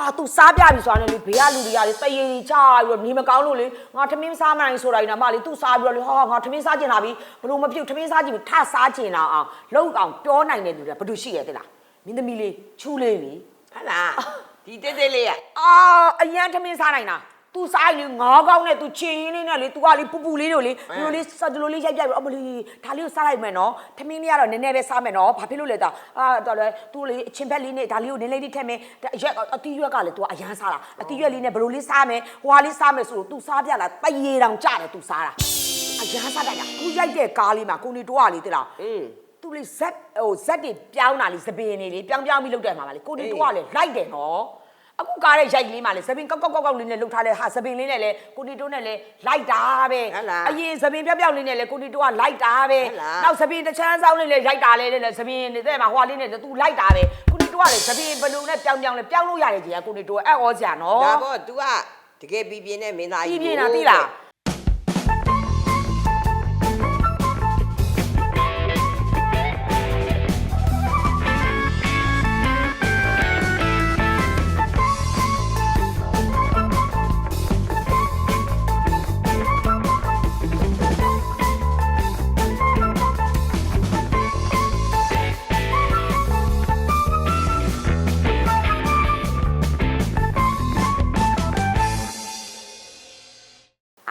အာ तू စားပြပြီဆိုတာနဲ့လေဘေးကလူတွေကလေတရေကြီးချပြီးတော့နေမကောင်းလို့လေငါထမင်းမစားမနိုင်ဆိုတာကြီးနော်မလေး तू စားပြီးတော့လေဟာငါထမင်းစားကျင်လာပြီဘလို့မပြုတ်ထမင်းစားကျင်ပြီထစားကျင်လာအောင်လောက်အောင်ပြောနိုင်တဲ့လူတွေကဘာလို့ရှိရတဲ့လားမင်းသမီးလေးချူလေးလေဟုတ်လားဒီတက်တက်လေးကအာအရန်ထမင်းစားနိုင်တာ သူဆိုင်လေငါးကောင်းနဲ့သူချင်ရင်းလေးနဲ့လေသူကလေပူပူလေးတို့လေဒီလိုလေးစက်တလိုလေးရိုက်ပြပြီးအမလီဒါလေးကိုစားလိုက်မယ်နော်ထမင်းလေးကတော့နည်းနည်းပဲစားမယ်နော်ဘာဖြစ်လို့လဲတော့အာတော်လေသူလေအချင်းဖက်လေးနဲ့ဒါလေးကိုနည်းလေးလေးထည့်မယ်အရက်အတီးရွက်ကလေသူကအရန်စားတာအတီးရွက်လေးနဲ့ဘလိုလေးစားမယ်ဟွာလေးစားမယ်ဆိုတော့သူစားပြလာတရေတောင်ကြတယ်သူစားတာအရန်စားတတ်တာခုရိုက်တဲ့ကားလေးမှာကိုနေတော့လေတိလားอืมသူလေဇက်ဟိုဇက်တွေပြောင်းတာလေသပင်နေလေပြောင်းပြောင်းပြီးလောက်တယ်မှာပါလေကိုနေတော့လေလိုက်တယ်နော် အခုကားတဲ့ရိုက်လေးမှာလေသပင်ကောက်ကောက်ကောက်ကောက်လေးနဲ့လှုပ်ထားတဲ့ဟာသပင်လေးနဲ့လေကိုနေတော့နဲ့လေလိုက်တာပဲအရင်သပင်ပြောက်ပြောက်လေးနဲ့လေကိုနေတော့ကလိုက်တာပဲနောက်သပင်တစ်ချမ်းစောင်းလေးလေရိုက်တာလေလေသပင်နေတဲ့မှာဟွာလေးနဲ့သူလိုက်တာပဲကိုနေတော့ကလေသပင်ဘလုံနဲ့ပြောင်းပြောင်းလေပြောင်းလို့ရတယ်ကြီးကကိုနေတော့အဲ့ဩစရာနော်ဒါပေါ့ तू ကတကယ်ပြပြနဲ့မင်းသားပြကြီးပြနေတာသိလား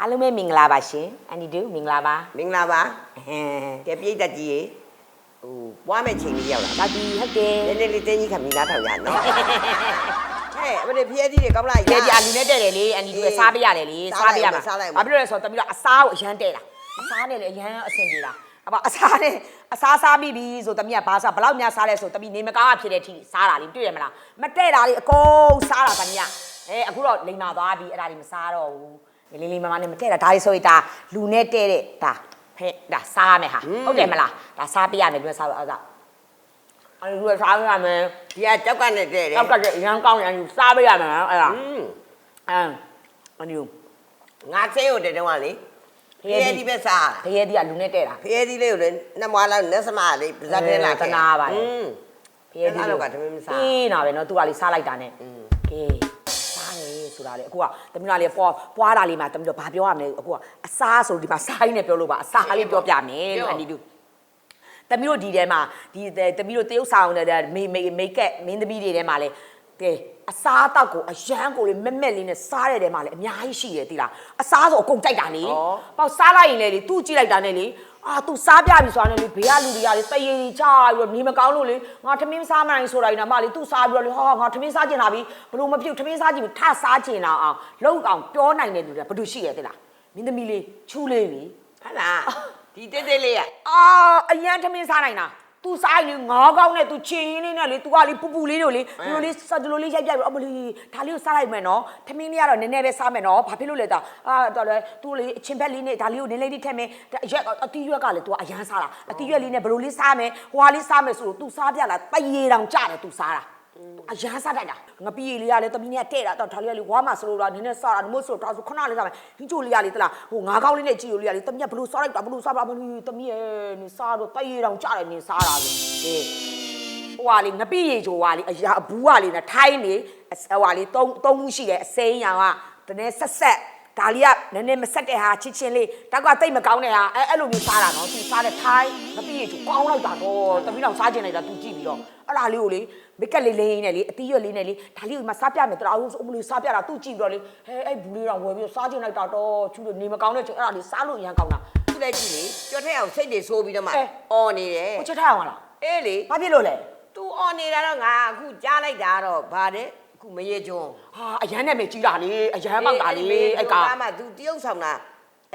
အားလုံးပဲမင်္ဂလာပါရှင်အန်ဒီတူမင်္ဂလာပါမင်္ဂလာပါဟမ်ကဲပြိတ္တကြီးရေဟိုပွားမဲ့ချိန်လေးရောက်လာဒါဒီဟုတ်တယ်နည်းနည်းလေးတင်းကြီးခမီသားထောက်ရနော်ဟဲ့အမလေးဖျဲကြီးတွေကောင်းလားဒီဒီအလူနဲ့တဲ့တယ်လေအန်ဒီတူကစားပေးရတယ်လေစားပေးရမှာဘာဖြစ်လို့လဲဆိုတော့တမီးတော့အစားကိုအရန်တဲ့တာအစားနဲ့လေအရန်အဆင်ပြေတာအပအစားနဲ့အစားစားပြီးပြီဆိုတမီးကဘာစားဘလောက်များစားလဲဆိုတမီးနေမကားဖြစ်တဲ့အထိစားတာလေတွေ့ရမလားမတဲ့တာလေအကုန်စားတာတမီးကအဲအခုတော့လိန်မာသွားပြီအဲ့ဒါတွေမစားတော့ဘူး လေးလေးမမနဲ့မတည့်တာဒါလေးဆိုရင်ဒါလူနဲ့တည့်တဲ့ဒါဖဲဒါစားရမယ်ဟာဟုတ်တယ်မလားဒါစားပြရမယ်ပြောစားလို့အဲ့ဒါအဲ့ဒီလိုစားရမယ်ဒီကကြောက်ကနဲ့တည့်တယ်ကြောက်ကနဲ့ရန်ကောင်းရန်စားပြရမယ်အဲ့ဒါအမ်အန်ယူငါဆေးကိုတည့်တော့လေဖရဲဒီပဲစားဖရဲဒီကလူနဲ့တည့်တာဖရဲဒီလေးကိုလည်းနှစ်မွားလောက်လက်စမလေးပါဇက်ထဲလာတနာပါလေဖရဲဒီလောက်ကတမင်းမစားအေးနာပဲနော်သူကလေးစားလိုက်တာနဲ့อืมကဲ စားနေဆိုတာလေအခုကတမီးကလေးပွားပွားတာလေးမှာတမီးတို့ဘာပြောရမလဲအခုကအစားဆိုဒီမှာစားရင်းနဲ့ပြောလို့ပါအစားလေးပြောပြမယ်လို့အန်ဒီတူတမီးတို့ဒီထဲမှာဒီတမီးတို့တရုတ်ဆောင်တဲ့မေမေမိတ်ကက်မင်းသမီးတွေထဲမှာလေကဲအစားအသောက်ကိုအရန်ကိုလေမက်မက်လေးနဲ့စားရတဲ့ထဲမှာလေအများကြီးရှိတယ်တိလားအစားဆိုအကုန်ကြိုက်တာလေဩပေါ့စားလိုက်ရင်လေလေသူ့ကြည့်လိုက်တာနဲ့လေ အာ तू စားပြပြီဆိုတာနဲ့လေဘေးကလူတွေကလေတရေကြီးချပြီးတော့နေမကောင်းလို့လေငါထမင်းမစားမနိုင်ဆိုတာကြီးနော်မလေး तू စားပြီးတော့လေဟာငါထမင်းစားကျင်လာပြီဘလို့မပြုတ်ထမင်းစားကျင်ပြီထစားကျင်လာအောင်လောက်အောင်ပြောနိုင်တဲ့လူတွေကဘာလို့ရှိရတဲ့လားမင်းသမီးလေးချူလေးလေဟုတ်လားဒီတက်တက်လေးကအာအရန်ထမင်းစားနိုင်တာ သူစားလေငါးကောင်းနဲ့သူချင်ရင်းလေးနဲ့လေသူကလေပူပူလေးတို့လေဒီလိုလေးစဒီလိုလေးရိုက်ပြပြီးအမလီဒါလေးကိုစားလိုက်မယ်နော်ထမင်းလေးကတော့နည်းနည်းပဲစားမယ်နော်ဘာဖြစ်လို့လဲတာအာတော်လေသူလေအချင်းဘက်လေးနဲ့ဒါလေးကိုနည်းနည်းလေးထည့်မယ်အရက်အတီးရွက်ကလေသူကအရန်စားတာအတီးရွက်လေးနဲ့ဘယ်လိုလေးစားမယ်ဟွာလေးစားမယ်ဆိုတော့သူစားပြလာတရေတောင်ကြတယ်သူစားတာ အရန်စားတတ်တာငပီးလေးကလည်းတမီးနဲ့တဲ့တာတော့ဒါလေးကလေဝါမဆိုလို့တော့နည်းနည်းစားတာမို့ဆိုတော့ဆိုခဏလေးစားမယ်ဟင်းချိုလေးကလေတလားဟိုငါးကောင်းလေးနဲ့ကြည့်လို့လေးကလေတမီးကဘလို့စားလိုက်တာဘလို့စားပါမလို့တမီးရဲ့နေစားတော့တရေတောင်ကြတယ်နေစားတာလေကဲဟိုဟာလေငပိရေချိုဟာလေအရာအဘူးဟာလေနဲ့ထိုင်းနေအစဟိုဟာလေသုံးသုံးမှုရှိတယ်အစိမ်းရောင်ကတနေ့ဆက်ဆက် ဒါလေးကနည်းနည်းမဆက်တဲ့ဟာချစ်ချင်းလေးတောက်ကတိတ်မကောင်းတဲ့ဟာအဲအဲ့လိုမျိုးစားတာနော်သူစားတဲ့ထိုင်းငပိရေချိုကောင်းလိုက်တာတော့တမီးတော်စားကျင်လိုက်တာသူကြည့်ပြီးတော့အဲ့ဒါလေးကိုလေမိကက်လေးလေးနဲ့လေအတီးရွက်လေးနဲ့လေဒါလေးကိုမစားပြမယ်တရာဦးအမလို့စားပြတာသူကြည့်ပြီးတော့လေဟဲအဲ့ဘူးလေးတော့ဝယ်ပြီးစားကျင်လိုက်တာတော့ချူလို့နေမကောင်းတဲ့ချိန်အဲ့ဒါလေးစားလို့အရန်ကောင်းတာသူ့လက်ကြည့်လေကြော်ထဲအောင်စိတ်တွေဆိုးပြီးတော့မှအဲအော်နေတယ်ကိုချက်ထားအောင်လားအေးလေဘာဖြစ်လို့လဲ तू အော်နေတာတော့ငါအခုကြားလိုက်တာတော့ဗါတဲ့ အခုမရေကျွန်းဟာအရန်နဲ့မေကြီးတာလေအရန်ပေါက်တာလေအဲ့ကမှ तू တရုပ်ဆောင်တာ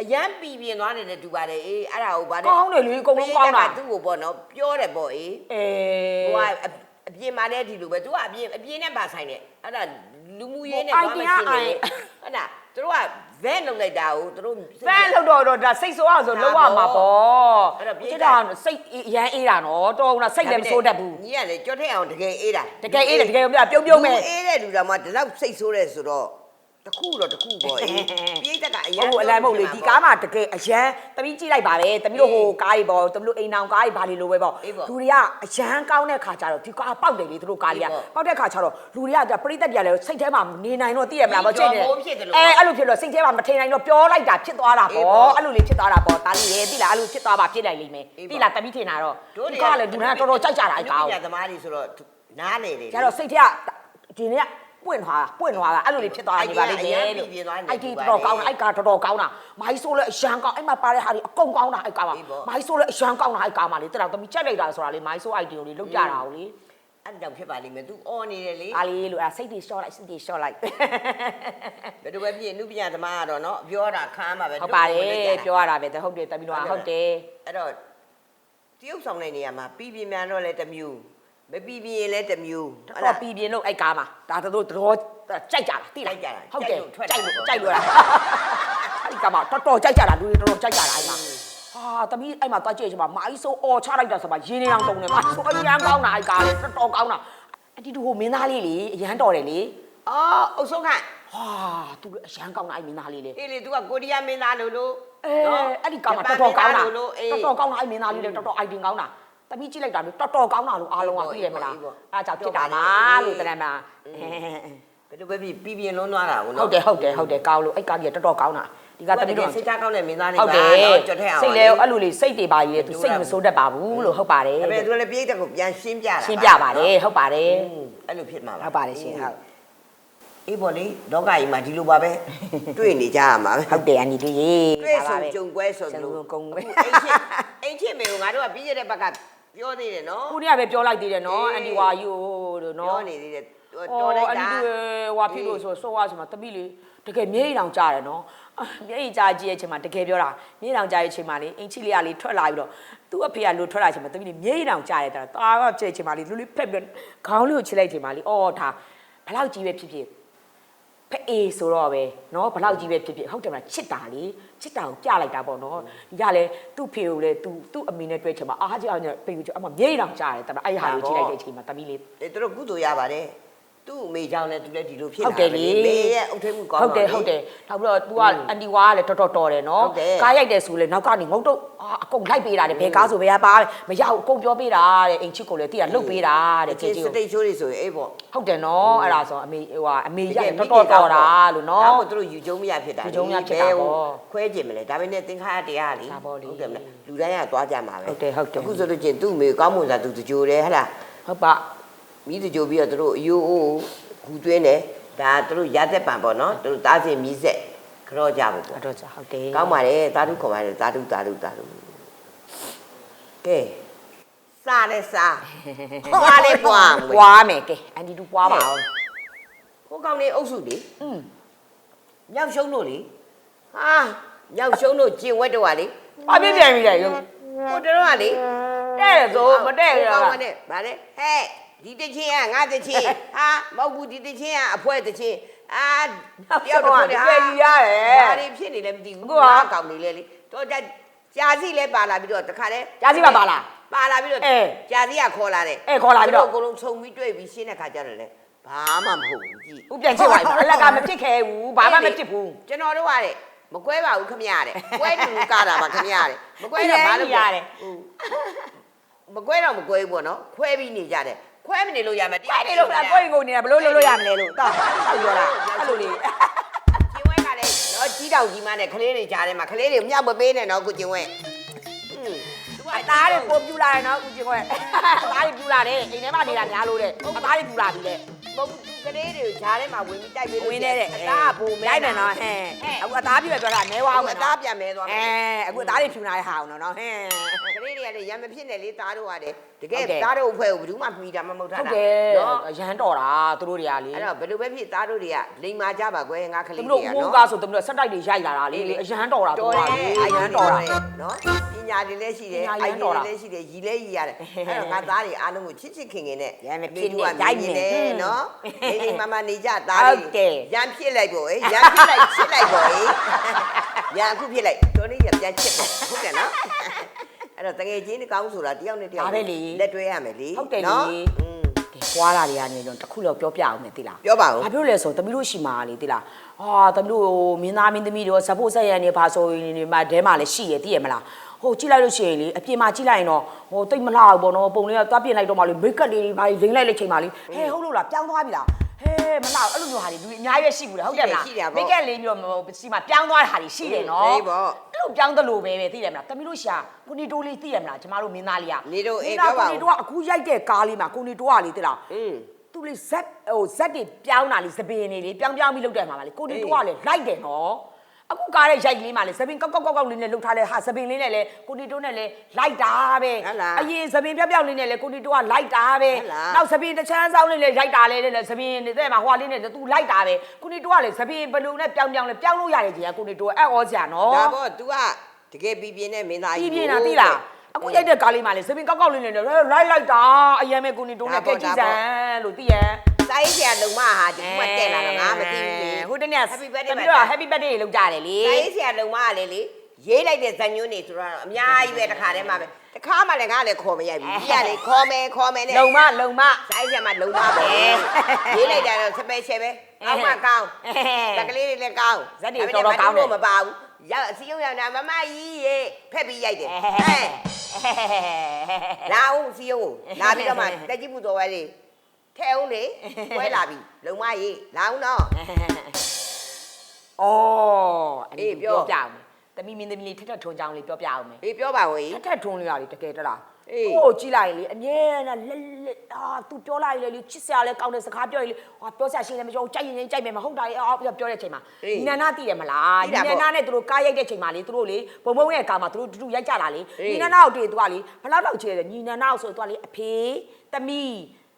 အရန်ပြည်ပြင်းသွားတယ်နဲ့တူပါတယ်အေးအဲ့ဒါကိုဗါတဲ့ကောင်းတယ်လေအကုန်လုံးကောင်းတာသူ့ကိုပေါ့နော်ပြောတယ်ပေါ့အေးအဲဟိုကအအပြင်မှာလည်းဒီလိုပဲ तू ကအပြင်အပြင်နဲ့ပါဆိုင်တယ်အဲ့ဒါလူမှုရေးနဲ့ဟိုသွားမ idea ရှင်းနေအိုင်ဟုတ်လား သူတို့ကဗဲလုံလိုက်တာကိုသူတို့ ဖန်လို့တော့တော့ဒါစိတ်ဆိုးအောင်ဆိုလောက်ရမှာပေါ့အဲ့တော့ပြေးကျတာတာစိတ်အရန်အေးတာနော်တော်အောင်လားစိတ်လည်းမဆိုးတတ်ဘူးညီကလည်းကြောက်ထက်အောင်တကယ်အေးတာတကယ်အေးတယ်တကယ်ပြုံးပြုံးမဲ့လူအေးတဲ့လူတော်မှဒီလောက်စိတ်ဆိုးတယ်ဆိုတော့ တခုတော့တခုပေါ့အေးပြိတ္တကအရန်ဟုတ်အလန်မဟုတ်လေဒီကားမှာတကယ်အရန်တမီးကြည့်လိုက်ပါပဲတမီးတို့ဟိုကားကြီးပေါ့တမီးတို့အိမ်အောင်ကားကြီးဘာတွေလိုပဲပေါ့အေးပေါ့လူတွေကအရန်ကောင်းတဲ့ခါကျတော့ဒီကားပေါက်တယ်လေသူတို့ကားကြီးကအေးပေါ့ပေါက်တဲ့ခါကျတော့လူတွေကပြပြိသက်တွေကလည်းစိတ်ထဲမှာနေနိုင်တော့သိရမလားပေါ့ဒီစိတ်ကြော်မိုးဖြစ်တယ်လို့အဲပေါ့အဲ့လိုဖြစ်လို့စိတ်ထဲမှာမထိန်နိုင်တော့ပြောလိုက်တာဖြစ်သွားတာအေးပေါ့ပေါ့အဲ့လိုလေးဖြစ်သွားတာပေါ့ဒါလေးလေသိလားအဲ့လိုဖြစ်သွားပါဖြစ်လိုက်လိမ့်မယ်အေးပေါ့သိလားတမီးထင်တာတော့တို့ဒီတွေကကားကလည်းလူတွေကတော်တော်ကြိုက်ကြတာအဲ့ကားပကိုညာသမားတွေဆိုတော့နားလေတယ်ကျတော့စိတ်ထဲကဒီနေ့က ပွင့်သွားတာပွင့်သွားတာအဲ့လိုလေးဖြစ်သွားတာဒီပါလိမ့်မယ်လို့အရင်ကပြင်းသွားနေအဲ့ဒီတော်တော်ကောင်းတာအဲ့ကားတော်တော်ကောင်းတာမိုင်းဆိုးလဲအရန်ကောင်းအဲ့မှာပါတဲ့ဟာတွေအကုန်ကောင်းတာအဲ့ကားပါအေးပေါ့မိုင်းဆိုးလဲအရန်ကောင်းတာအဲ့ကားမှာလေတက်တော့တမီချက်လိုက်တာဆိုတာလေမိုင်းဆိုး idea ကိုလေလုတ်ကြတာကိုလေအဲ့ဒါကြောင့်ဖြစ်ပါလိမ့်မယ် तू အော်နေတယ်လေအားလေးလို့အဲ့စိတ်တွေရှော့လိုက်စိတ်တွေရှော့လိုက်ဘယ်လိုပဲဖြစ်နုပညာသမားကတော့နော်ပြောတာခမ်းမှာပဲဟုတ်ပါတယ်ပြောရတာပဲဟုတ်တယ်တမီတော့ဟုတ်တယ်အဲ့တော့တရုပ်ဆောင်တဲ့နေရာမှာပြီးပြင်းများတော့လည်းတစ်မျိုး မပြီးပြင်းလည်းတစ်မျိုးတော်တော်ပြည်ပြင်းလို့အဲ့ကားမှာဒါတို့တော်ကြိုက်ကြတာသိလားကြိုက်ကြတာဟုတ်တယ်ကြိုက်ကြိုက်လို့လို့ထွက်တာ ကြိုက်လို့လားအဲ့ကားမှာတော်တော်ကြိုက်ကြတာလူတွေတော်တော်ကြိုက်ကြတာအဲ့မှာဟာတမီးအဲ့မှာတွားကြည့်ချင်ပါမိုင်းဆိုးအော်ချလိုက်တာဆိုမှရင်းနေအောင်တုံနေမှာဆိုအရန်ကောင်းတာအဲ့ကားလေတော်တော်ကောင်းတာအတီတူဟိုမင်းသားလေးလေအရန်တော်တယ်လေအော်အုပ်ဆုံးခန့်ဟာသူအရန်ကောင်းတာအဲ့မင်းသားလေးလေအေးလေ तू ကကိုရီးယားမင်းသားလို့လို့အဲအဲ့ဒီကောင်ကတော်တော်ကောင်းတာလို့အေးတော်တော်ကောင်းတာအဲ့မင်းသားလေးလေတော်တော်အိုက်တင်ကောင်းတာ တမီးကြည့်လိုက်တာလေတော်တော်ကောင်းတာလို့အားလုံးကသိရမလားအေးပေါ့အားကြောင့်ဖြစ်တာပါလို့တရံမှာဘယ်လိုပဲဖြစ်ပြီးပြင်းလုံးသွားတာကိုဟုနော်တ်တယ်ဟုတ်တယ်ဟုတ်တယ်ကောင်းလို့အဲ့ကားကြီးတော်တော်ကောင်းတာဒီကတမီးတို့စိတ်ထားကောင်းတဲ့မင်းသားလေးဟုတ်ပါတယ်နော်ကြွထက်အောင်စိတ်လဲအဲ့လိုလေစိတ်တွေပါကြီးလေသူစိတ်မစိုးတတ်ပါဘူးလို့ဟုတ်ပါတယ်ဒါပေမဲ့သူလည်းပြိတ္တကိုပြန်ရှင်းပြတာရှင်းပြပါတယ်ဟုတ်ပါတယ်အဲ့လိုဖြစ်မှာပါဟုတ်ပါတယ်ရှင်ဟုတ်အေးပေါ့လေလောကကြီးမှာဒီလိုပါပဲတွေ့နေကြရမှာပဲဟုတ်တယ်အန်ဒီတို့ရေတွေ့ဒါပါဆုံပဲကြုံပွဲဆိုကျန်လို့လို့ကုန်းပဲအိမ်ချင်းအိမ်ချင်းမေကိုငါတို့ကပြီးရတဲ့ဘက်က ပြောသေးတယ်နော်ခုနေ့ကပဲပြောလိုက်သေးတယ်နော်အေးအန်ဒီဝါယူလို့ပြောနော်နေသေးတယ်အော်တော်လိုက်အန်ဒီတာတို့ဟွာဖြစ်လို့ဆိုဆိုဝါဆိုမှာတပိလေတကယ်မျက်ရည်တောင်ကြားတယ်နော်အာမျက်ရည်ကြားကြည့်ရဲ့အချိန်မှာတကယ်ပြောတာမျက်ရည်တောင်ကြားရဲ့အချိန်မှာလေအင်ချီလေးကလေထွက်လာပြီးတော့သူ့အဖေကလို့ထွက်လာချိန်မှာတပိလေမျက်ရည်တောင်ကြားတယ်တာတာကကြည့်ချိန်မှာလေလူလေးဖက်ပြီးခေါင်းလေးကိုချိလိုက်ချိန်မှာလေအော်ဒါဘလောက်ကြီးပဲဖြစ်ဖြစ် ဖအေးဆိုတော့ပဲเนาะဘလောက်ကြီးပဲဖြစ်ဖြစ်ဟုတ်တယ်မလားချစ်တာလေချစ်တာကိုပြလိုက်တာပေါ့နော်ဒီကလည်းသူ့ဖေကိုလည်းသူသူ့အမေနဲ့တွေ့ချင်မှာအားကြောင်ညပေကိုအမမြေးတောင်ကြားတယ်တမအဲ့ဟာကိုကြည့်လိုက်တဲ့အချိန်မှာတမီးလေး အဲသူတို့ကုသိုလ်ရပါတယ် သူ့အမေကြောင့်လည်းသူလည်းဒီလိုဖြစ်ဟုတ်တယ်လေမေရဲ့အုတ်ထိတ်မှုကောင်းဟုတ်တယ်တော့ဟုတ်တယ်နောက်ပြီးတော့ तू ကအန်တီဝါကလည်းတော်တော်တော်တယ်နော်ဟုတ်တယ်ကားရိုက်တယ်ဆိုလေနောက်ကနေငုတ်တော့အာအကုန်လိုက်ပေးတာတဲ့ဘယ်ကားဆိုဘယ်ကပါမရဘူးအကုန်ပြောပေးတာတဲ့အိမ်ချစ်ကိုလည်းတိရလှုပ်ပေးတာတဲ့ချချစ်စ်ကြီးစတိကိုတ်ချိုးတွေဆိုရင်အေးပေါ့ဟုတ်တယ်နော်အဲ့ဒါဆိုအမေဟိုဟာအမေရတော်တော်တော်တာလို့နော်ဒါမှသူတို့ယူကျုံမရဖြစ်တာယူကျုံမရဖြစ်တာပေါ့ခွဲကျင်မလဲဒါပေမဲ့သင်္ခါရတရားလေဒါပေါ့လေဟုတ်တယ်မလားလူတိုင်းကသွားကြမှာပဲဟုတ်တယ်ဟုတ်တယ်အခုဆိုလို့ချင်းသူ့အမေကောင်းမွန်စွာသူတကြိုတယ်ဟဟလားဟုတ်ပါ မိတကြိုပြီးတော့သူတို့အယိုးအိုးခူသွင်းတယ်ဒါသူတို့ရသက်ပံပေါ့နော်သူတို့သားစင်မြည်ဆက်ကြောကြဖို့ပေါ့အဲ့တော့ဟုတ်တယ်ကောင်းပါတယ်သာဓုခေါ်ပါတယ်သာဓုသာဓုသာဓုကဲစားလဲစားပွားလဲပွားပွားမယ်ကဲအန်တီတို့ပွားပါအောင်ဟိုကောင်လေးအုပ်စုလေอืมမြောက်ရှုံးတို့လေဟာမြောက်ရှုံးတို့ကျင်ဝက်တော့ကလေဘာပြပြန်ပြီလဲရုပ်ဟိုတတော့ကလေတဲ့ရဆိုမတဲ့ရဟိုလားကောင်ကနဲ့ဗါလဲဟဲ့ ဒီတချင်းကငါတချင်းဟာမဟုတ်ဘူးဒီတချင်းကအဖွဲတချင်းအာတယောက်တော့ဒီပဲကြီးရတယ်ဘာတွေဖြစ်နေလဲမသိဘူးကိုကငါကောင်နေလေလေတော့ကြကြာစီလဲပါလာပြီးတော့တခါလဲကြာစီပါပါလားပါလာပြီးတော့အေးကြာစီကခေါ်လာတယ်အေးခေါ်လာပြီးတော့သူတို့အကုန်လုံးခြုံပြီးတွေ့ပြီးရှင်းတဲ့ခါကျတော့လေဘာမှမဟုတ်ဘူးကြည့်ဦးပြန်ချစ်ပါအလက်ကမဖြစ်ခဲ့ဘူးဘာမှမဖြစ်ဘူးကျွန်တော်တို့ကတဲ့မကွဲပါဘူးခမရတဲ့ကွဲတူတူကတာပါခမရတဲ့မကွဲတော့ဘာလို့ရရတယ်မကွဲတော့မကွဲဘူးပေါ့နော်ခွဲပြီးနေကြတယ် ခွဲမနေလို့ရမယ်ဘာနေလို့လဲကိုရင်ကိုနေတာဘလို့လို့လို့ရမလဲလို့တော့ဟုတ်ပြောတာအဲ့လိုလေကျင်ဝဲကလည်းတော့ကြီးတောင်ကြီးမနဲ့ကလေးတွေကြားထဲမှာကလေးတွေမြောက်မပေးနဲ့နော်ကိုကျင်ဝဲอืมသူကအသားတွေပို့ပြူလာတယ်နော်ဦးကျင်ခွဲအသားတွေပြူလာတယ်အိမ်ထဲမှာနေတာများလို့တဲ့အသားတွေပြူလာပြီလေမဟုတ်ဘူးသူ ကလေးတွေကိုကြားထဲမှာဝင်ပြီးတိုက်ပေးလို့ဝင်းနေတဲ့အသားကပုံမဲလိုက်မယ်နော်ဟဲ့အခုအသားပြည့်ပဲပြောတာနဲဝါအောအောင်င်မယ်အသားနော်ပြန်မဲသွားမအဲယ်အခုအသားတွေဖြူလာတဲ့ဟာအောင်နော်ဟဲ့ကလေးတွေကလည်းရံမဖြစ်နဲ့လေသားတို့ကလည်းတကယ်ဟုတ်တယ်သားတို့အဖွဲ့ကိုဘယ်သူမှမှီတာမမဟုတ်တာဟုတ်တယ်နော်ရမ်းတော်တာသူတို့တွေကလေအဲ့တော့ဘယ်လိုပဲဖြစ်သားတို့တွေကလိန်မာကြပါကွယ်ငါကသူလေးတို့တွေကဦးနော်ကားဆိုသူတို့ဆက်တိုက်တွေရိုက်လာတာလေအရန်တော်တာသူတော်ကတယ်လေအအရရန်န်တော်တော်တတာယ်နော်ပညာတွေလည်းရှိတယ်ပညာအိုရင်မ်းဒီတော်တာလည်းရှိတယ်ရီလည်းရီရတယ်အဲ့တော့ငါသားတွေအားလုံးကိုချစ်ချစ်ခင်ခင်နဲ့ရမ်းမဖြစ်အနဲ့ကရိုက်မယ်မြင်တယ်နော်ဟွန်းနေနေမမနေကြသားဟုတွေတ်တယ်ရမ်းဖြစ်လိုက်ပေါ့ဟဲ့ရမ်းဖြစ်လိုက်ချစ်လိုက်ပေါ့ဟဲ့ရမ်းအခုဖြစ်လိုက်တော်လေးရပြန်ချစ်ပေါ့ဟုတ်တယ်နော်အဲ့တော့တကယ်ချင်းကောင်းဆိုတာတယောက်နဲ့တယောက်ဒါပဲလေလက်တွဲရမယ်လေဟုတ်တယ်လေ နော်อืมကဲပွားတာတွေကနေတော့တစ်ခုတော့ပြောပြအောင်မယ်သိလားပြောပါဦး ဘာပြောလဲဆိုသမီးတို့ရှိမှာလေသိလားဟာသမီးတို့မင်းသားမင်းသမီးတို့ဇဖို့ဆက်ရံနေပါဆိုရင်ဒီမှာဒဲမှာလည်းရှိရသိရမလားဟိုကြည့်လိုက်လို့ရှိရင်လေအပြင်မှာကြည့်လိုက်ရင်တော့ဟိုတိတ်မလှဘူးပေါ့နော်ပုံလေးကသွားပြင်လိုက်တော့မှလေမိတ်ကပ်လေးတွေဘာလိမ့်လိုက်တဲ့ချိန်မှာလေဟဲဟုတ်လို့လားပြောင်းသွားပြီလား ဟဲမလှဘူးအဲ့လိုမျိုးဟာတွေလူအများကြီးပဲရှိဘူးလေဟုတ်တယ်မလားရှိတယ်ပေါ့မိတ်ကပ်လေးမျိုးစီမှာပြောင်းသွားတဲ့ဟာတွေရှိတယ်နော်အေးပေါ့အဲ့လိုပြောင်းသလိုပဲပဲသိတယ်မလားတမီးတို့ရှာကိုနီတိုးလေးသိရမလားကျမတို့မင်းသားလေးကနေတို့အေးမင်းသားပြောပါဦးကိုနီတိုးကအခုရိုက်တဲ့ကားလေးမှာကိုနီတိုးကလေသိလားอืมသူလေဇက်ဟိုဇက်တွေပြောင်းတာလေသပင်နေလေပြောင်းပြောင်းပြီးလုပ်တယ်မှာပါလေကိုနီတိုးကလေလိုက်တယ်နော် အခုကားတဲ့ရိုက်လေးမှာလေသပင်ကောက်ကောက်ကောက်ကောက်လေးနဲ့လှုပ်ထားတဲ့ဟာသပင်လေးနဲ့လေကိုနီတိုးနဲ့လေလိုက်တာပဲဟုတ်လားအရင်သပင်ပြောက်ပြောက်လေးနဲ့လေကိုနီတိုးကလိုက်တာပဲဟုတ်လားနောက်သပင်တစ်ချမ်းဆောင်လေးလေရိုက်တာလေလေသပင်နေတဲ့မှာဟိုဟာလေးနဲ့သူလိုက်တာပဲကိုနီတိုးကလေသပင်ဘလူနဲ့ပြောင်းပြောင်းလေပြောင်းလို့ရတယ်ကြီးကကိုနီတိုးအဲ့ဩစရာနော်ဒါပေါ့ तू ကတကယ်ပြီးပြင်းတဲ့မင်းသားပြကြီးင်းပြင်းတာသိလားအခုရိုက်တဲ့ကားလေးမှာလေသပင်ကောက်ကောက်လေးနဲ့လိုက်လိုက်တာအရင်မဲ့ကိုနီတိုးနဲ့ကဲကြည့်စမ်းလို့သိရဲ့ စာရေးဆရာလုံမဟာဒီမှာတက်လာတော့ငါမသိဘူးလေဟိုတနေ့ Happy birthday တမီးတို့က Happy birthday လောက်ကြတယ်လေစာရေးဆရာလုံမကလေလေရေးလိုက်တဲ့ဇာညွန်းနေဆိုတော့အများကြီးပဲတစ်ခါတည်းမှာပဲတစ်ခါမှလည်းငါလည်းခေါ်မရိုက်ဘူးကြီးကလေခေါ်မယ်ခေါ်မယ်နဲ့လုံမလုံမစာရေးဆရာမလုံမပဲရေးလိုက်တာတော့စပယ်ရှယ်ပဲအောက်မှကောင်းတကလေးတွေလည်းကောင်းလို့မပါဘူးရောက်အစည်းအရုံးရောက်တာမမကြီးရေဖက်ပြီးရိုက်တယ်ဟဲ့လာအောင်စီယုံလာပြီးတော့မှတက်ကြီးပူတော်ဝဲလေး ထဲအောင်လေဝဲလာပြီလုံမကြီးလာအောင်နော်အော်အဲ့အေးဒီပြောပြောပြအောင်မယ်တမီးမင်းသမီးလေးထက်ထက်ထွန်းကြောင်းလေးပြောပြအောင်မယ်အေးပြောပါဦးကြီးထက်ထက်ထွန်းလေးရလေတကယ်တလားအေးဟိုကြည့်လိုက်ရင်လေအမြဲတမ်းလက်လက်အာ तू ပြောလိုက်လေလေချစ်စရာလဲကောင်းတဲ့စကားပြောရင်လေဟာပြောစရာရှိတယ်မပြောကြိုက်ရင်ကြိုက်မယ်မဟုတ်တာလေအော်ပြောတဲ့အချိန်မှာညီနန္ဒသိတယ်မလားညီနန္ဒနဲ့သူတို့ကားရိုက်တဲ့အချိန်မှာလေသူတို့လေဘုံဘုံရဲ့ကားမှာသူတို့တူတူရိုက်ကြတာလေညီနန္ဒကိုတွေ့သူကလေဘယ်လောက်လောက်ချေတယ်ညီနန္ဒကိုဆိုသူကလေအဖေတမီး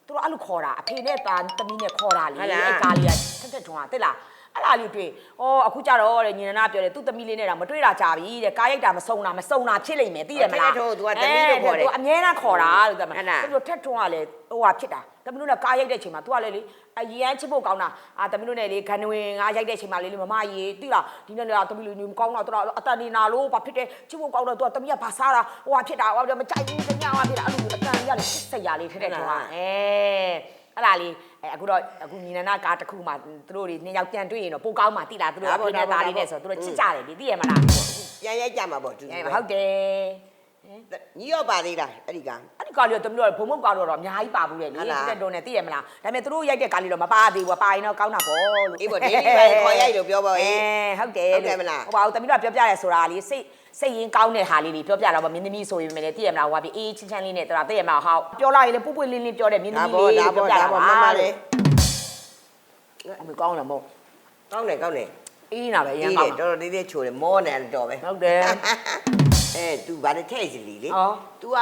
သူတို့အဲ့လိုခေါ်တာအဖေနဲ့တာတမီးနဲ့ခေါ်တာလေအဲ့ကားလေးကထက်ထက်ထွန်းอ่ะသိလား အဲ့ဒါလေးတွေ့ဟောအခုကြတော့တဲ့ညီနနာပြောတယ်သူ့သမီးလေးနဲ့တော့မတွေ့တာကြာပြီတဲ့ကားရိုက်တာမစုံတာမစုံတာဖြစ်လိမ့်မယ်သိတယ်မလားထက်ထိုးသူကသမီးလို့ခေါ်တယ်သူအမြဲတမ်းခေါ်တာလို့သမီးသူတို့ထက်ထွန်းကလည်းဟိုဟာဖြစ်တာသမီးတို့နဲ့ကားရိုက်တဲ့အချိန်မှာသူကလည်းလေအရန်ချစ်ဖို့ကောင်းတာအာသမီးတို့နဲ့လေဂန်ဝင်ကရိုက်တဲ့အချိန်မှာလေမမရေသိလားဒီနေ့လည်းသမီးတို့ညမကောင်းတော့သူတော့အတန်နေနာလို့ဘာဖြစ်တယ်ချစ်ဖို့ကောင်းတော့သူကသမီးကဘာစားတာဟိုဟာဖြစ်တာဟိုမကြိုက်ဘူးသမီးကဖြစ်တာအဲ့လိုအတန်ကြီးကလေချစ်စရာလေးထက်တဲ့ကောင်အဲအဲ့ဒါလေး အဲအခုတော့အခုညီနန္ဒကားတစ်ခုမှသူတို့တွေနှစ်ယောက်ပြန်တွေ့ရင်တော့ပိုကောင်းမှသိလားသူတို့အဖေနဲ့သားလေးနဲ့ဆိုသူတို့ချစ်ကြတယ်လေသိရမလားပြန်ရိုက်ကြမှာပေါ့သူအဲဟုတ်တယ် ညီရောပါသေးလားအဲ့ဒီက အဲ့ဒီကားလေးတော့တမီးတို့ဘုံဘုံကားတော့အများကြီးပါဘူးလေလေဟုတ်လားတက်တုံနဲ့သိရမလားဒါပေမဲ့သူတို့ရိုက်တဲ့ကားလေးတော့မပါသေးဘူးပါရင်တော့ကောင်းတာပေါ့လို့အေးပေါ့ daily ပဲခေါ်ရိုက်လို့ပြောပါဦးအဲဟုတ်တယ်ဟုတ်တယ်မလား ဟိုပါဦးတမီးတို့ကပြောပြရဲဆိုတာလေးစိတ်စိတ်ရင်းကောင်းတဲ့ဟာလေးတွေပြောပြတော့ဗမင်းသမီးဆိုရင်လည်းသိရမလားဟိုပါပြီအေးချင်းချမ်းလေးနဲ့တော်သိရမလားဟောပြောလိုက်ရင်လည်းပုပ်ပွေလင်းလင်းပြောတယ်မင်းသမီးလေးဒါပေါ့ဒါပေါ့မမလေးအမေကောင်းတယ်မို့ကောင်းတယ်ကောင်းတယ်အေးနာပဲရဒီမ်းလေကောင်းတာတော်တော်လေးလေးချိုတယ်မောနေတယ်တော်ပဲဟုတ်တယ် အဲ तू ဗာတဲ့ထဲ့စီလီလေ ဟော तू က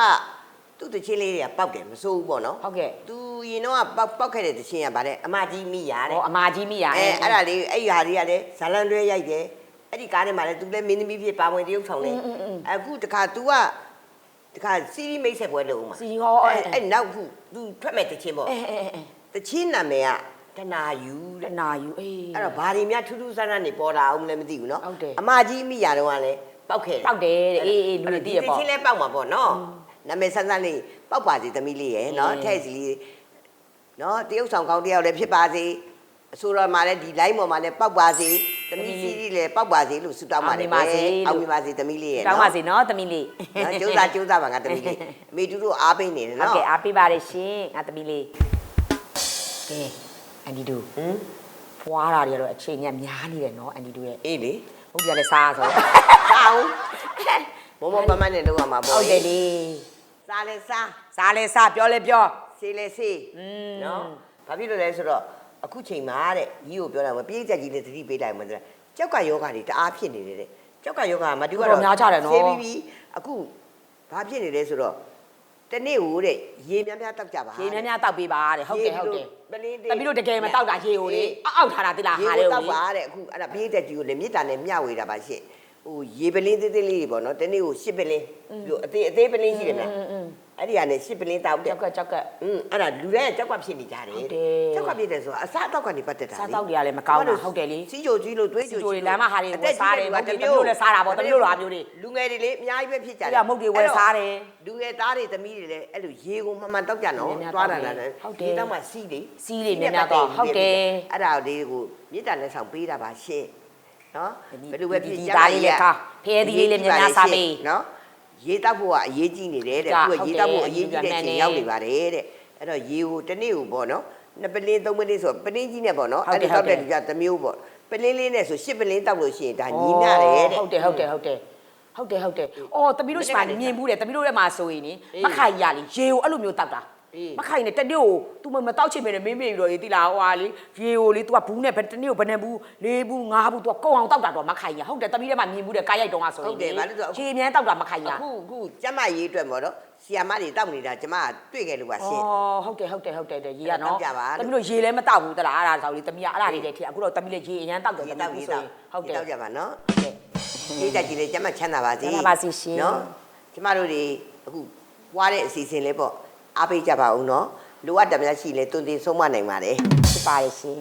သူ့တချင်းလေးတွေကပောက်တယ်မစိုးဘူးပေါ့နော် ဟုတ်ကဲ့ तू ရင်တော့ကပောက်ပောက်ခဲ့တဲ့တချင်းကဗာတဲ့အမကြီးမိရတဲ့ ဟောအမာကြီးမိရ အဲအဲ့ဒါလေးအဲ့ဒီဟာလေးကလည်းဇာလန်တွဲရိုက်တယ်အဲ့ဒီကားထဲမှာလည်း तू လည်းမင်းသမီးဖြစ်ပါဝင်တရုပ်ဆောင်တယ်အခုတခါ तू ကတခါစီရီမိတ်ဆက်ပွဲလုပ်ဦးမှာ စီဟောအဲ အဲ့အဲ့နောက်ခု तू ထွက်မဲ့တချင်းပေါ့ အဲအဲအဲ တချင်းနာမည်ကတနာယူ တ တဲ့ နာယူအေး အဲ့တော့ဘာတွေများထူးထူးဆန်းဆန်းနေပေါ်လာအောင်လည်းမသိဘူးเนาะ ဟုတ်တယ် အမကြီးမိရတော့ကလည်း ပောက်ခဲ့တယ်ပောက်တယ်တဲ့အေးအေးလူတွေသိရပေါ့ဒီချင်းလည်းပောက်မှာပေါ့နော်နာမည်ဆန်းဆန်းလေးပောက်ပါစေသမီးလေးရယ်နော်အင်းထဲ့စီလေးနော်တရုပ်ဆောင်ကောင်းတယောက်လည်းဖြစ်ပါစေအဆိုတော်မှာလည်းဒီ line ပေါ်မှာလည်းပောက်ပါစေသမီးစီးကြီးလည်းပောက်ပါစေလို့ဆုတောင်းပါတယ်အောင်မြင်ပါစေလို့အောင်မြင်ပါစေသမီးလေးရယ်တောင်းပါစေနော်သမီးလေးနော်ကျိုးစားကျိုးစားပါငါသမီးလေးအမေတူတို့အားပေးနေတယ်ဟုတ်နော်ကဲ့အားပေးပါရရှင်ငါသမီးလေးကဲအန်ဒီတူဟင်ဖွားတာတွေကတော့အချိန်ကြီးများနေတယ်နော်အန်ဒီတူရဲ့အေးလေဟုတ်ပြလဲစားဆိုအော င်မမမမနဲ့လောက်ရမှာဟုပေါ့တ်တယ်လေစားလဲစားစားလဲစားပြောလဲပြောစေးလဲစေးอืมနော်ဘာဖြစ်လို့လဲဆိုတော့အခုချိန်မှာတဲ့ကြီးကိုပြောတာမပြေးချက်ကြီးလည်းသတိပေးလိုက်မှဆိုတော့ကြောက်ကယောဂတွေတအားဖြစ်နေတယ်တဲ့ကြောက်ကယောဂမတူကတော့များကြတယ်နော်ဆေးပြီးပြီးအခုဘာဖြစ်နေလဲဆိုတော့တနေ့ဟိုတဲ့ရေများများတောက်ကြပါရေများများတောက်ပေးပါတဲ့ဟုတ်ကဲ့ဟုတ်တယ်ပလင်းတပီတို့တကယ်မတောက်တာရေကိုလေအောက်အောက်ထားတာတိလားရေဟာကိုလေတောကိုက်ပါတဲ့အခုအဲ့ဒါပြေးချက်ကြီးကိုလည်းမြေတားနဲ့မျှဝေတာပါရှင့် ဟိုရေပလင်းသေးသေးလေးတွေပေါ့နော်တနေ့ကိုရှစ်ပလင်းပြီးတော့အသေးအသေးပလင်းရှိတယ်မလားအဲ့ဒီကနေရှစ်ပလင်းတောက်တယ်ကြောက်ကကြောက်ကอืมအဲ့ဒါလူတွေကကြောက်ကဖြစ်နေကြတယ်ဟုတ်တယ်ကြောက်ကဖြစ်တယ်ဆိုတာအစားအသောက်ကနေပတ်သက်တာစားတောက်တွေကလည်းမကောင်းတာဟုတ်တယ်လေစီဂျိုကြီးလို့တွေးစီဂျိုဂျိုတွေလမ်းမဟာတွေအသက်ဝယ်စားတယ်ကြီးမဟုတ်ဘူးတမျိုးလည်းစားတာပေါ့တမျိုးလိုဟာမျိုးတွေလူငယ်တွေလေအများကြီးပဲဖြစ်ကြတယ်အဲ့ဒါမဟုတ်တွေဝယ်စားတယ်လူငယ်သားတွေသမီးတွေလည်းအဲ့လိုရေကိုမှန်မှန်တောက်ကြနော်များများသွားတာတောက်လားတယ်ဟုတ်တယ်ဒီတော့မှစီးလေစီးလေများများတော့ဟုတ်တယ်အဲ့ဒါလေးကိုမြေတံလက်ဆောင်ပေးတာပါရှင့် နော်ဒီဘယ်လိုပဲဖြစ်ဒီကြသားလေးလည်းကောင်းဖဲသီးလေးလည်းများများစားပေးနော်ရေတောက်ဖို့ကအရေးကြီးနေတယ်တဲ့ကြာသူကရေတောက်ဖို့အရေးကြီးဟုတ်တယ်တဲ့အချိန်ရောက်နေပါတယ်တဲ့အဲ့တော့ရေကိုတစ်နေ့ကိုပေါ့နော်နှစ်ပလင်းသုံးပလင်းဆိုတော့ပလင်းကြီးနဲ့ပေါ့နော်ဟုတ်တယ်တောက်တဲ့ဟုတ်တယ်လူကတစ်မျိုးပေါ့ပလင်းလေးနဲ့ဆိုရှစ်ပလင်းတောက်လို့ရှိရင်ဒါညီမျှတယ်တဲ့ဟုတ်တယ်ဟုတ်တယ်ဟုတ်တယ်ဟုတ်တယ်ဟုတ်တယ်အော်တမီးတို့ရှိမှမြင်ဘူးတယ်တမီးတို့ရဲ့မှာဆိုရင်နိအေးမခိုင်ရလေရေကိုအဲ့လိုမျိုးတောက်တာအေး မခိုင်နဲ့တနေ့ကို तू မမတောက်ချင်ပဲနဲ့မင်းမေပြီးတော့ဒီတိလာဟိုဟာလေရေကိုလေ तू ကဘူးနဲ့ဘယ်တနေ့ကိုဘယ်နဲ့ဘူးလေးဘူးငါးဘူး तू ကကုံအောင်တောက်တာတော့မခိုင်ရဟုတ်တယ်တမီးထဲမှာမြင်ဘူးတယ်ကားရိုက်တုံးကဆိုရင် ဟုတ်တယ်ဘာလို့လဲဆိုတော့ ရေမြန်းတောက်တာမခိုင်ရ အခုအခုကျမရေးအတွက်ပေါ့နော်ဆီယာမတွေတောက်နေတာကျမကတွေ့ခဲ့လို့ပါရှင့် အော်ဟုတ်တယ်ဟုတ်တယ်ဟုတ်တယ်တဲ့ရေက တော နော် က်ကြပါလို့ တမီးတို့ရေလည်းမတောက်ဘူးတလားအဲ့ဒါဆိုလေတမီးကအဲ့ဒါလေးတွေထည့်အခုတော့တမီးလည်းရေအရန်တောက်တယ် ဒီ တ တောက် မီး ဒီ ဆို တောက် ရင်ဟုတ်တယ် တောက်ကြပါနော် ဟုတ်တယ် ဒီတက်ကြီးလေးကျမချမ်းသာပါစေ ချမ်းသာပါစေရှင် နော်ကျမတို့တွေအခုွားတဲ့အစီအစဉ်လေးပေါ့ အားပေးကြပါဦးနော်လိုအပ်တယ်များရှိလဲတွင်တင်ဆုံးမနိုင်ပါတယ်ဖြစ်ပါရဲ့ရှင်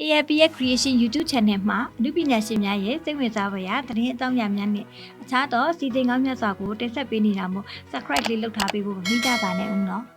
AAP ရဲ့ Creation YouTube Channel မှာအမှုပညာရှင်များရဲ့စိတ်ဝင်စားဖွယ်ရာသတင်းအကြောင်းအရာများနဲ့အခြားသောစီစဉ်ကောင်းမြတ်စွာကိုတင်ဆက်ပေးနေတာမို့ Subscribe လေးလုပ်ထားပေးဖို့မမေ့ကြပါနဲ့ဦးနော်